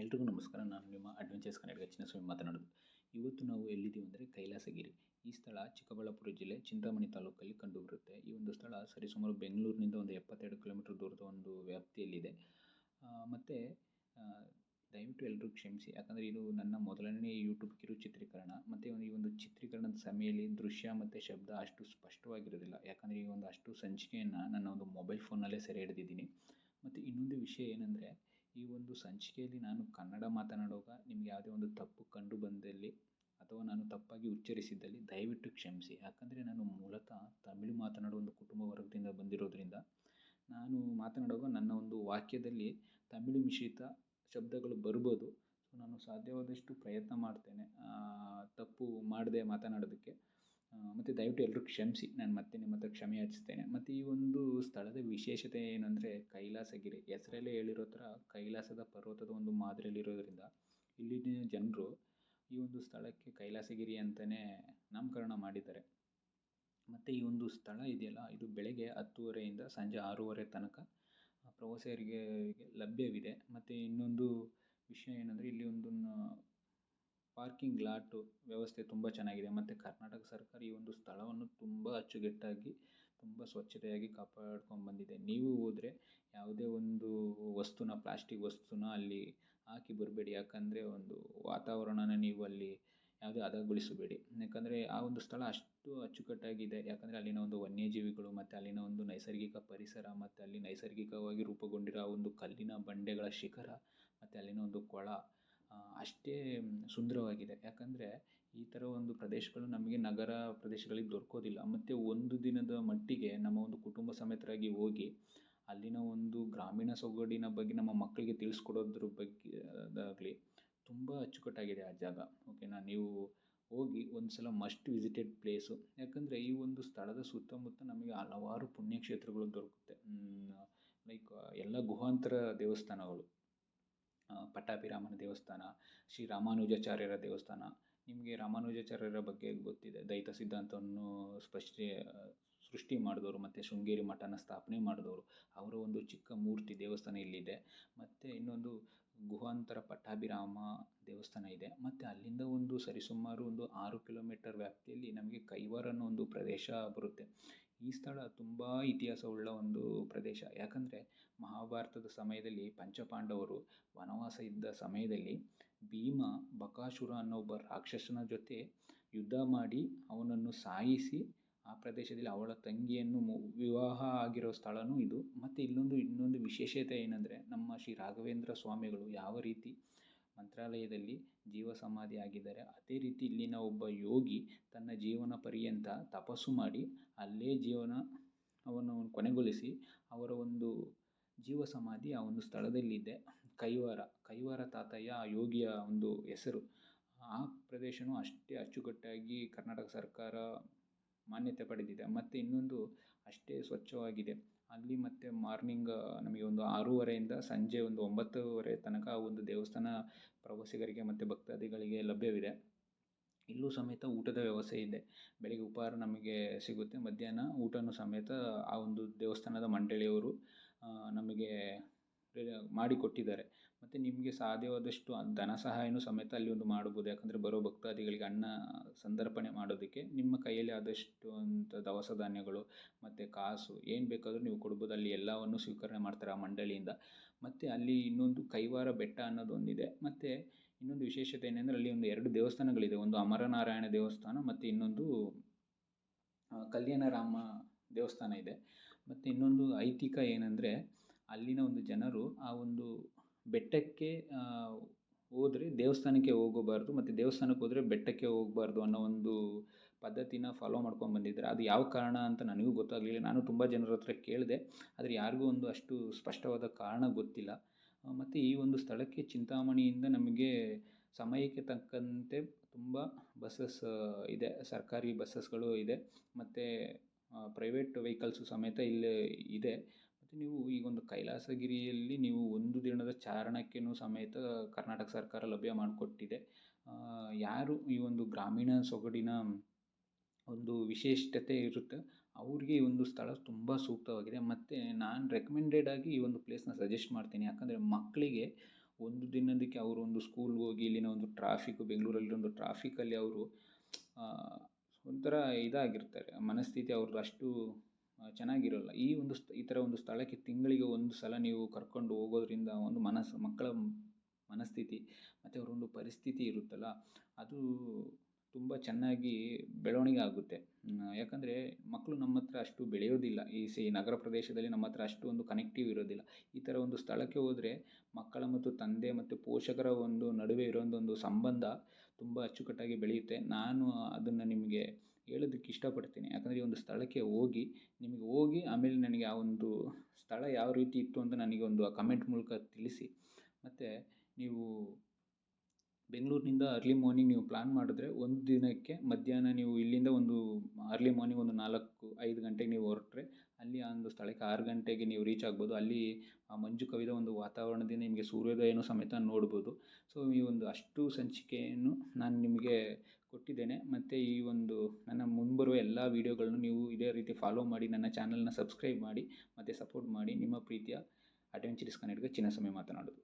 ಎಲ್ರಿಗೂ ನಮಸ್ಕಾರ. ನಾನು ನಿಮ್ಮ ಅಡ್ವೆಂಚರ್ಸ್ ಕನ್ನಡ ಚಿನ್ನಸ್ವಾಮಿ ಮಾತನಾಡೋದು. ಇವತ್ತು ನಾವು ಎಲ್ಲಿದ್ದೀವಿ ಅಂದರೆ ಕೈಲಾಸಗಿರಿ. ಈ ಸ್ಥಳ ಚಿಕ್ಕಬಳ್ಳಾಪುರ ಜಿಲ್ಲೆ ಚಿಂತಾಮಣಿ ತಾಲೂಕಲ್ಲಿ ಕಂಡುಬರುತ್ತೆ. ಈ ಒಂದು ಸ್ಥಳ ಸರಿಸುಮಾರು ಬೆಂಗಳೂರಿನಿಂದ ಒಂದು ಎಪ್ಪತ್ತೆರಡು ಕಿಲೋಮೀಟರ್ ದೂರದ ಒಂದು ವ್ಯಾಪ್ತಿಯಲ್ಲಿದೆ. ಮತ್ತು ದಯವಿಟ್ಟು ಎಲ್ಲರೂ ಕ್ಷಮಿಸಿ. ಯಾಕಂದರೆ ಇದು ನನ್ನ ಮೊದಲನೇ ಯೂಟ್ಯೂಬ್ ಕಿರು ಚಿತ್ರೀಕರಣ ಮತ್ತು ಈ ಒಂದು ಚಿತ್ರೀಕರಣದ ಸಮಯದಲ್ಲಿ ದೃಶ್ಯ ಮತ್ತು ಶಬ್ದ ಅಷ್ಟು ಸ್ಪಷ್ಟವಾಗಿರೋದಿಲ್ಲ ಯಾಕಂದರೆ ಈ ಒಂದು ಅಷ್ಟು ಸಂಚಿಕೆಯನ್ನು ನನ್ನ ಒಂದು ಮೊಬೈಲ್ ಫೋನಲ್ಲೇ ಸೆರೆ ಹಿಡಿದಿದ್ದೀನಿ. ಮತ್ತು ಇನ್ನೊಂದು ವಿಷಯ ಏನಂದರೆ ಈ ಒಂದು ಸಂಚಿಕೆಯಲ್ಲಿ ನಾನು ಕನ್ನಡ ಮಾತನಾಡುವಾಗ ನಿಮ್ಗೆ ಯಾವುದೇ ಒಂದು ತಪ್ಪು ಕಂಡು ಬಂದಲ್ಲಿ ಅಥವಾ ನಾನು ತಪ್ಪಾಗಿ ಉಚ್ಚರಿಸಿದ್ದಲ್ಲಿ ದಯವಿಟ್ಟು ಕ್ಷಮಿಸಿ. ಯಾಕಂದರೆ ನಾನು ಮೂಲತಃ ತಮಿಳು ಮಾತನಾಡುವ ಒಂದು ಕುಟುಂಬ ವರ್ಗದಿಂದ ಬಂದಿರೋದ್ರಿಂದ ನಾನು ಮಾತನಾಡುವಾಗ ನನ್ನ ಒಂದು ವಾಕ್ಯದಲ್ಲಿ ತಮಿಳು ಮಿಶ್ರಿತ ಶಬ್ದಗಳು ಬರ್ಬೋದು. ನಾನು ಸಾಧ್ಯವಾದಷ್ಟು ಪ್ರಯತ್ನ ಮಾಡ್ತೇನೆ ತಪ್ಪು ಮಾಡದೆ ಮಾತನಾಡೋದಕ್ಕೆ. ಮತ್ತು ದಯವಿಟ್ಟು ಎಲ್ಲರೂ ಕ್ಷಮಿಸಿ. ನಾನು ಮತ್ತೆ ನಿಮ್ಮ ಹತ್ರ ಕ್ಷಮೆ ಯಾಚಿಸ್ತೇನೆ. ಮತ್ತು ಈ ಒಂದು ಸ್ಥಳದ ವಿಶೇಷತೆ ಏನಂದರೆ ಕೈಲಾಸಗಿರಿ ಹೆಸರಲ್ಲೇ ಹೇಳಿರೋ ಥರ ಕೈಲಾಸದ ಪರ್ವತದ ಒಂದು ಮಾದರಿಯಲ್ಲಿರೋದ್ರಿಂದ ಇಲ್ಲಿನ ಜನರು ಈ ಒಂದು ಸ್ಥಳಕ್ಕೆ ಕೈಲಾಸಗಿರಿ ಅಂತಲೇ ನಾಮಕರಣ ಮಾಡಿದ್ದಾರೆ. ಮತ್ತು ಈ ಒಂದು ಸ್ಥಳ ಇದೆಯಲ್ಲ, ಇದು ಬೆಳಗ್ಗೆ ಹತ್ತುವರೆಯಿಂದ ಸಂಜೆ ಆರೂವರೆ ತನಕ ಪ್ರವಾಸಿಗರಿಗೆ ಲಭ್ಯವಿದೆ. ಮತ್ತು ಇನ್ನೊಂದು ವಿಷಯ ಏನಂದರೆ ಇಲ್ಲಿ ಒಂದು ಪಾರ್ಕಿಂಗ್ ಲಾಟು ವ್ಯವಸ್ಥೆ ತುಂಬ ಚೆನ್ನಾಗಿದೆ. ಮತ್ತು ಕರ್ನಾಟಕ ಸರ್ಕಾರ ಈ ಒಂದು ಸ್ಥಳವನ್ನು ತುಂಬ ಅಚ್ಚುಕಟ್ಟಾಗಿ ತುಂಬ ಸ್ವಚ್ಛತೆಯಾಗಿ ಕಾಪಾಡ್ಕೊಂಡು ಬಂದಿದೆ. ನೀವು ಹೋದರೆ ಯಾವುದೇ ಒಂದು ವಸ್ತುನ, ಪ್ಲಾಸ್ಟಿಕ್ ವಸ್ತುನ ಅಲ್ಲಿ ಹಾಕಿ ಬರಬೇಡಿ. ಯಾಕಂದರೆ ಒಂದು ವಾತಾವರಣನ ನೀವು ಅಲ್ಲಿ ಯಾವುದೇ ಹದಗೊಳಿಸಬೇಡಿ. ಯಾಕಂದರೆ ಆ ಒಂದು ಸ್ಥಳ ಅಷ್ಟು ಅಚ್ಚುಕಟ್ಟಾಗಿದೆ. ಯಾಕಂದರೆ ಅಲ್ಲಿನ ಒಂದು ವನ್ಯಜೀವಿಗಳು ಮತ್ತು ಅಲ್ಲಿನ ಒಂದು ನೈಸರ್ಗಿಕ ಪರಿಸರ ಮತ್ತು ಅಲ್ಲಿ ನೈಸರ್ಗಿಕವಾಗಿ ರೂಪುಗೊಂಡಿರೋ ಒಂದು ಕಲ್ಲಿನ ಬಂಡೆಗಳ ಶಿಖರ ಮತ್ತು ಅಲ್ಲಿನ ಒಂದು ಕೊಳ ಅಷ್ಟೇ ಸುಂದರವಾಗಿದೆ. ಯಾಕಂದರೆ ಈ ಥರ ಒಂದು ಪ್ರದೇಶಗಳು ನಮಗೆ ನಗರ ಪ್ರದೇಶಗಳಿಗೆ ದೊರಕೋದಿಲ್ಲ. ಮತ್ತು ಒಂದು ದಿನದ ಮಟ್ಟಿಗೆ ನಮ್ಮ ಒಂದು ಕುಟುಂಬ ಸಮೇತರಾಗಿ ಹೋಗಿ ಅಲ್ಲಿನ ಒಂದು ಗ್ರಾಮೀಣ ಸೊಗಡಿನ ಬಗ್ಗೆ ನಮ್ಮ ಮಕ್ಕಳಿಗೆ ತಿಳಿಸ್ಕೊಡೋದ್ರ ಬಗ್ಗೆ, ಅದಾಗಲಿ ತುಂಬ ಅಚ್ಚುಕಟ್ಟಾಗಿದೆ ಆ ಜಾಗ. ಓಕೆನಾ ನೀವು ಹೋಗಿ ಒಂದು ಸಲ ಮಸ್ಟ್ ವಿಸಿಟೆಡ್ ಪ್ಲೇಸು ಯಾಕಂದರೆ ಈ ಒಂದು ಸ್ಥಳದ ಸುತ್ತಮುತ್ತ ನಮಗೆ ಹಲವಾರು ಪುಣ್ಯಕ್ಷೇತ್ರಗಳು ದೊರಕುತ್ತೆ. ಲೈಕ್ ಎಲ್ಲ ಗುಹಾಂತರ ದೇವಸ್ಥಾನಗಳು. ಪಟ್ಟಾಭಿರಾಮನ ದೇವಸ್ಥಾನ, ಶ್ರೀ ರಾಮಾನುಜಾಚಾರ್ಯರ ದೇವಸ್ಥಾನ. ನಿಮಗೆ ರಾಮಾನುಜಾಚಾರ್ಯರ ಬಗ್ಗೆ ಗೊತ್ತಿದೆ. ದೈತ ಸಿದ್ಧಾಂತವನ್ನು ಸ್ಪಷ್ಟ, ಸೃಷ್ಟಿ ಮಾಡಿದವರು ಮತ್ತು ಶೃಂಗೇರಿ ಮಠನ ಸ್ಥಾಪನೆ ಮಾಡಿದವರು. ಅವರ ಒಂದು ಚಿಕ್ಕ ಮೂರ್ತಿ ದೇವಸ್ಥಾನ ಇಲ್ಲಿದೆ. ಮತ್ತು ಇನ್ನೊಂದು ಗುಹಾಂತರ ಪಟ್ಟಾಭಿರಾಮ ದೇವಸ್ಥಾನ ಇದೆ. ಮತ್ತು ಅಲ್ಲಿಂದ ಒಂದು ಸರಿಸುಮಾರು ಒಂದು ಆರು ಕಿಲೋಮೀಟರ್ ವ್ಯಾಪ್ತಿಯಲ್ಲಿ ನಮಗೆ ಕೈವಾರ ಅನ್ನೋ ಒಂದು ಪ್ರದೇಶ ಬರುತ್ತೆ. ಈ ಸ್ಥಳ ತುಂಬ ಇತಿಹಾಸವುಳ್ಳ ಒಂದು ಪ್ರದೇಶ. ಯಾಕಂದರೆ ಮಹಾಭಾರತದ ಸಮಯದಲ್ಲಿ ಪಂಚಪಾಂಡವರು ವನವಾಸ ಇದ್ದ ಸಮಯದಲ್ಲಿ ಭೀಮ, ಬಕಾಸುರ ಅನ್ನೋ ಒಬ್ಬ ರಾಕ್ಷಸನ ಜೊತೆ ಯುದ್ಧ ಮಾಡಿ ಅವನನ್ನು ಸಾಯಿಸಿ ಆ ಪ್ರದೇಶದಲ್ಲಿ ಅವಳ ತಂಗಿಯನ್ನು ವಿವಾಹ ಆಗಿರೋ ಸ್ಥಳವೂ ಇದು. ಮತ್ತು ಇಲ್ಲೊಂದು, ಇನ್ನೊಂದು ವಿಶೇಷತೆ ಏನಂದರೆ ನಮ್ಮ ಶ್ರೀ ರಾಘವೇಂದ್ರ ಸ್ವಾಮಿಗಳು ಯಾವ ರೀತಿ ಮಂತ್ರಾಲಯದಲ್ಲಿ ಜೀವ ಸಮಾಧಿ ಆಗಿದ್ದಾರೆ, ಅದೇ ರೀತಿ ಇಲ್ಲಿನ ಒಬ್ಬ ಯೋಗಿ ತನ್ನ ಜೀವನ ಪರ್ಯಂತ ತಪಸ್ಸು ಮಾಡಿ ಅಲ್ಲೇ ಜೀವನ ಅವನು ಕೊನೆಗೊಳಿಸಿ ಅವರ ಒಂದು ಜೀವ ಸಮಾಧಿ ಆ ಒಂದು ಸ್ಥಳದಲ್ಲಿದೆ. ಕೈವಾರ ಕೈವಾರ ತಾತಯ್ಯ ಆ ಯೋಗಿಯ ಒಂದು ಹೆಸರು. ಆ ಪ್ರದೇಶವೂ ಅಷ್ಟೇ ಅಚ್ಚುಕಟ್ಟಾಗಿ ಕರ್ನಾಟಕ ಸರ್ಕಾರ ಮಾನ್ಯತೆ ಪಡೆದಿದೆ. ಮತ್ತು ಇನ್ನೊಂದು ಅಷ್ಟೇ ಸ್ವಚ್ಛವಾಗಿದೆ. ಅಲ್ಲಿ ಮತ್ತು ಮಾರ್ನಿಂಗ್ ನಮಗೆ ಒಂದು ಆರೂವರೆಯಿಂದ ಸಂಜೆ ಒಂದು ಒಂಬತ್ತುವರೆ ತನಕ ಒಂದು ದೇವಸ್ಥಾನ ಪ್ರವಾಸಿಗರಿಗೆ ಮತ್ತು ಭಕ್ತಾದಿಗಳಿಗೆ ಲಭ್ಯವಿದೆ. ಇಲ್ಲೂ ಸಮೇತ ಊಟದ ವ್ಯವಸ್ಥೆ ಇದೆ. ಬೆಳಿಗ್ಗೆ ಉಪಹಾರ ನಮಗೆ ಸಿಗುತ್ತೆ. ಮಧ್ಯಾಹ್ನ ಊಟನೂ ಸಮೇತ ಆ ಒಂದು ದೇವಸ್ಥಾನದ ಮಂಡಳಿಯವರು ನಮಗೆ ಮಾಡಿಕೊಟ್ಟಿದ್ದಾರೆ. ಮತ್ತು ನಿಮಗೆ ಸಾಧ್ಯವಾದಷ್ಟು ಧನ ಸಹಾಯನೂ ಸಮೇತ ಅಲ್ಲಿ ಒಂದು ಮಾಡ್ಬೋದು ಯಾಕಂದರೆ ಬರೋ ಭಕ್ತಾದಿಗಳಿಗೆ ಅನ್ನ ಸಂದರ್ಪಣೆ ಮಾಡೋದಕ್ಕೆ ನಿಮ್ಮ ಕೈಯಲ್ಲಿ ಆದಷ್ಟು ಅಂತ ದವಸ ಧಾನ್ಯಗಳು ಮತ್ತು ಕಾಸು ಏನು ಬೇಕಾದರೂ ನೀವು ಕೊಡ್ಬೋದು. ಅಲ್ಲಿ ಎಲ್ಲವನ್ನು ಸ್ವೀಕರಣೆ ಮಾಡ್ತಾರೆ ಆ ಮಂಡಳಿಯಿಂದ. ಮತ್ತು ಅಲ್ಲಿ ಇನ್ನೊಂದು ಕೈವಾರ ಬೆಟ್ಟ ಅನ್ನೋದು ಒಂದಿದೆ ಮತ್ತು ಇನ್ನೊಂದು ವಿಶೇಷತೆ ಏನೆಂದರೆ ಅಲ್ಲಿ ಒಂದು ಎರಡು ದೇವಸ್ಥಾನಗಳಿದೆ. ಒಂದು ಅಮರನಾರಾಯಣ ದೇವಸ್ಥಾನ ಮತ್ತು ಇನ್ನೊಂದು ಕಲ್ಯಾಣರಾಮ ದೇವಸ್ಥಾನ ಇದೆ. ಮತ್ತು ಇನ್ನೊಂದು ಐತಿಕ ಏನಂದರೆ ಅಲ್ಲಿನ ಒಂದು ಜನರು ಆ ಒಂದು ಬೆಟ್ಟಕ್ಕೆ ಹೋದ್ರೆ ದೇವಸ್ಥಾನಕ್ಕೆ ಹೋಗಬಾರ್ದು ಮತ್ತು ದೇವಸ್ಥಾನಕ್ಕೆ ಹೋದರೆ ಬೆಟ್ಟಕ್ಕೆ ಹೋಗಬಾರ್ದು ಅನ್ನೋ ಒಂದು ಪದ್ಧತಿನ ಫಾಲೋ ಮಾಡ್ಕೊಂಡು ಬಂದಿದ್ದಾರೆ. ಅದು ಯಾವ ಕಾರಣ ಅಂತ ನನಗೂ ಗೊತ್ತಾಗಲಿಲ್ಲ. ನಾನು ತುಂಬ ಜನರ ಹತ್ರ ಕೇಳಿದೆ. ಆದರೆ ಯಾರಿಗೂ ಒಂದು ಅಷ್ಟು ಸ್ಪಷ್ಟವಾದ ಕಾರಣ ಗೊತ್ತಿಲ್ಲ. ಮತ್ತು ಈ ಒಂದು ಸ್ಥಳಕ್ಕೆ ಚಿಂತಾಮಣಿಯಿಂದ ನಮಗೆ ಸಮಯಕ್ಕೆ ತಕ್ಕಂತೆ ತುಂಬ ಬಸ್ಸಸ್ ಇದೆ. ಸರ್ಕಾರಿ ಬಸ್ಸಸ್ಗಳು ಇದೆ. ಮತ್ತು ಪ್ರೈವೇಟ್ ವೆಹಿಕಲ್ಸು ಸಮೇತ ಇಲ್ಲಿ ಇದೆ. ಮತ್ತು ನೀವು ಈಗ ಒಂದು ಕೈಲಾಸಗಿರಿಯಲ್ಲಿ ನೀವು ಒಂದು ದಿನದ ಚಾರಣಕ್ಕೇನು ಸಮೇತ ಕರ್ನಾಟಕ ಸರ್ಕಾರ ಲಭ್ಯ ಮಾಡಿಕೊಟ್ಟಿದೆ. ಯಾರು ಈ ಒಂದು ಗ್ರಾಮೀಣ ಸೊಗಡಿನ ಒಂದು ವಿಶಿಷ್ಟತೆ ಇರುತ್ತೆ, ಅವ್ರಿಗೆ ಈ ಒಂದು ಸ್ಥಳ ತುಂಬ ಸೂಕ್ತವಾಗಿದೆ. ಮತ್ತು ನಾನು ರೆಕಮೆಂಡೆಡ್ ಆಗಿ ಈ ಒಂದು ಪ್ಲೇಸ್ನ ಸಜೆಸ್ಟ್ ಮಾಡ್ತೀನಿ. ಯಾಕಂದರೆ ಮಕ್ಕಳಿಗೆ ಒಂದು ದಿನದಕ್ಕೆ ಅವರು ಒಂದು ಸ್ಕೂಲ್ಗೆ ಹೋಗಿ ಇಲ್ಲಿನ ಒಂದು ಟ್ರಾಫಿಕ್ಕು ಬೆಂಗಳೂರಲ್ಲಿ ಒಂದು ಟ್ರಾಫಿಕಲ್ಲಿ ಅವರು ಒಂಥರ ಇದಾಗಿರ್ತಾರೆ, ಮನಸ್ಥಿತಿ ಅವ್ರದ್ದು ಅಷ್ಟು ಚೆನ್ನಾಗಿರೋಲ್ಲ. ಈ ಒಂದು ಸ್ಥ, ಈ ಥರ ಒಂದು ಸ್ಥಳಕ್ಕೆ ತಿಂಗಳಿಗೆ ಒಂದು ಸಲ ನೀವು ಕರ್ಕೊಂಡು ಹೋಗೋದ್ರಿಂದ ಒಂದು ಮನಸ್ಸು, ಮಕ್ಕಳ ಮನಸ್ಥಿತಿ ಮತ್ತು ಅವರೊಂದು ಪರಿಸ್ಥಿತಿ ಇರುತ್ತಲ್ಲ, ಅದು ತುಂಬ ಚೆನ್ನಾಗಿ ಬೆಳವಣಿಗೆ ಆಗುತ್ತೆ. ಯಾಕಂದರೆ ಮಕ್ಕಳು ನಮ್ಮ ಹತ್ರ ಅಷ್ಟು ಬೆಳೆಯೋದಿಲ್ಲ. ಈ ಸಿ, ನಗರ ಪ್ರದೇಶದಲ್ಲಿ ನಮ್ಮ ಹತ್ರ ಒಂದು ಕನೆಕ್ಟಿವ್ ಇರೋದಿಲ್ಲ. ಈ ಥರ ಒಂದು ಸ್ಥಳಕ್ಕೆ ಹೋದರೆ ಮಕ್ಕಳ ಮತ್ತು ತಂದೆ ಮತ್ತು ಪೋಷಕರ ಒಂದು ನಡುವೆ ಇರೋ ಒಂದು ಸಂಬಂಧ ತುಂಬ ಅಚ್ಚುಕಟ್ಟಾಗಿ ಬೆಳೆಯುತ್ತೆ. ನಾನು ಅದನ್ನು ನಿಮಗೆ ಹೇಳೋದಕ್ಕೆ ಇಷ್ಟಪಡ್ತೀನಿ. ಯಾಕಂದರೆ ಈ ಒಂದು ಸ್ಥಳಕ್ಕೆ ಹೋಗಿ, ನಿಮಗೆ ಹೋಗಿ ಆಮೇಲೆ ನನಗೆ ಆ ಒಂದು ಸ್ಥಳ ಯಾವ ರೀತಿ ಇತ್ತು ಅಂತ ನನಗೆ ಒಂದು ಕಮೆಂಟ್ ಮೂಲಕ ತಿಳಿಸಿ. ಮತ್ತು ನೀವು ಬೆಂಗಳೂರಿನಿಂದ ಅರ್ಲಿ ಮಾರ್ನಿಂಗ್ ನೀವು ಪ್ಲಾನ್ ಮಾಡಿದ್ರೆ ಒಂದು ದಿನಕ್ಕೆ ಮಧ್ಯಾಹ್ನ ನೀವು ಇಲ್ಲಿಂದ ಒಂದು ಅರ್ಲಿ ಮಾರ್ನಿಂಗ್ ಒಂದು ನಾಲ್ಕು, ಐದು ಗಂಟೆಗೆ ನೀವು ಹೊರಟ್ರೆ ಅಲ್ಲಿ ಆ ಒಂದು ಸ್ಥಳಕ್ಕೆ ಆರು ಗಂಟೆಗೆ ನೀವು ರೀಚ್ ಆಗ್ಬೋದು. ಅಲ್ಲಿ ಆ ಮಂಜು ಕವಿದ ಒಂದು ವಾತಾವರಣದಿಂದ ನಿಮಗೆ ಸೂರ್ಯೋದಯನೂ ಸಮೇತ ನೋಡ್ಬೋದು. ಸೊ ಈ ಒಂದು ಅಷ್ಟು ಸಂಚಿಕೆಯನ್ನು ನಾನು ನಿಮಗೆ ಕೊಟ್ಟಿದ್ದೇನೆ. ಮತ್ತು ಈ ಒಂದು ನನ್ನ ಮುಂಬರುವ ಎಲ್ಲ ವೀಡಿಯೋಗಳನ್ನು ನೀವು ಇದೇ ರೀತಿ ಫಾಲೋ ಮಾಡಿ, ನನ್ನ ಚಾನಲ್ನ ಸಬ್ಸ್ಕ್ರೈಬ್ ಮಾಡಿ, ಮತ್ತು ಸಪೋರ್ಟ್ ಮಾಡಿ ನಿಮ್ಮ ಪ್ರೀತಿಯ ಅಡ್ವೆಂಚರಿಸ್ ಚಿನ್ನ ಸಮಯ ಮಾತನಾಡೋದು.